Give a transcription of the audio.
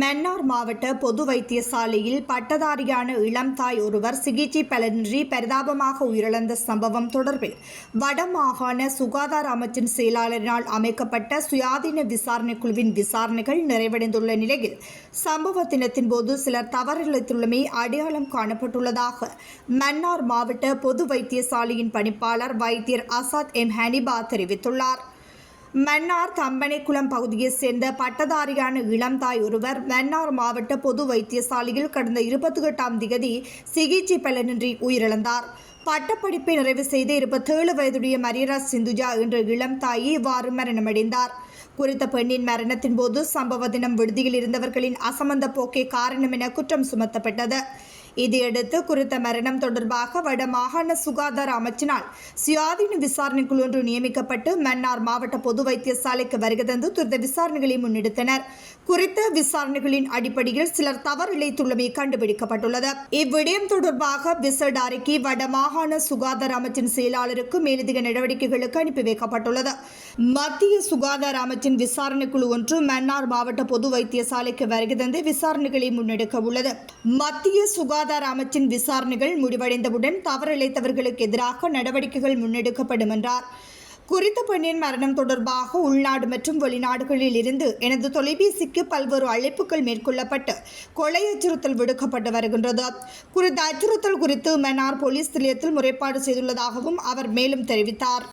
மன்னார் மாவட்ட பொது வைத்தியசாலையில் பட்டதாரியான இளம் தாய் ஒருவர் சிகிச்சை பலனின்றி பரிதாபமாக உயிரிழந்த சம்பவம் தொடர்பில் வடமாகாண சுகாதார அமைச்சின் செயலாளரினால் அமைக்கப்பட்ட சுயாதீன விசாரணை குழுவின் விசாரணைகள் நிறைவடைந்துள்ள நிலையில் சம்பவ தினத்தின் போது சிலர் தவறிழைத்துள்ளமை அடையாளம் காணப்பட்டுள்ளதாக மன்னார் மாவட்ட பொது வைத்தியசாலையின் பணிப்பாளர் வைத்தியர் அசாத் எம் ஹனிபா தெரிவித்துள்ளார். மன்னார் தம்பனைக்குளம் பகுதியைச் சேர்ந்த பட்டதாரியான இளம்தாய் ஒருவர் மன்னார் மாவட்ட பொது வைத்தியசாலையில் கடந்த இருபத்தி எட்டாம் திகதி சிகிச்சை பலனின்றி உயிரிழந்தார். பட்டப்படிப்பை நிறைவு செய்த இருபத்தேழு வயதுடைய மரியராஜ் சிந்துஜா என்ற இளம் தாயி இவ்வாறு மரணமடைந்தார். குறித்த பெண்ணின் மரணத்தின் போது சம்பவ தினம் விடுதியில் இருந்தவர்களின் அசமந்த போக்கே காரணம் என குற்றம் சுமத்தப்பட்டது. இதையடுத்து குறித்த மரணம் தொடர்பாக வட மாகாண சுகாதார அமைச்சினால் சுயாதீன விசாரணை குழு ஒன்று நியமிக்கப்பட்டு மன்னார் மாவட்ட பொது வைத்தியசாலைக்கு வருகை தந்து துரித விசாரணைகளை முன்னெடுத்தனர். குறித்த விசாரணைகளின் அடிப்படையில் சிலர் தவறிழைத்துள்ளமை கண்டுபிடிக்கப்பட்டுள்ளது. இவ்விடயம் தொடர்பாக விசேட அறிக்கை வடமாகாண சுகாதார அமைச்சின் செயலாளருக்கு மேலதிக நடவடிக்கைகளுக்கு அனுப்பி வைக்கப்பட்டுள்ளது. மத்திய சுகாதார அமைச்சின் விசாரணை குழு ஒன்று மன்னார் மாவட்ட பொது வைத்தியசாலைக்கு வருகை தந்து விசாரணைகளை முன்னெடுக்க உள்ளது. மத்திய சுகாதார அமைச்சின் விசாரணைகள் முடிவடைந்தவுடன் தவறிழைத்தவர்களுக்கு எதிராக நடவடிக்கைகள் முன்னெடுக்கப்படும் என்றார் குறித்த பெண்ணின் மரணம் தொடர்பாக உள்நாடு மற்றும் வெளிநாடுகளில் இருந்து எனது தொலைபேசிக்கு பல்வேறு அழைப்புகள் மேற்கொள்ளப்பட்டு கொலை அச்சுறுத்தல் விடுக்கப்பட்டு வருகின்றது. குறித்த அச்சுறுத்தல் குறித்து மன்னார் போலீஸ் நிலையத்தில் முறைப்பாடு செய்துள்ளதாகவும் அவர் மேலும் தெரிவித்தார்.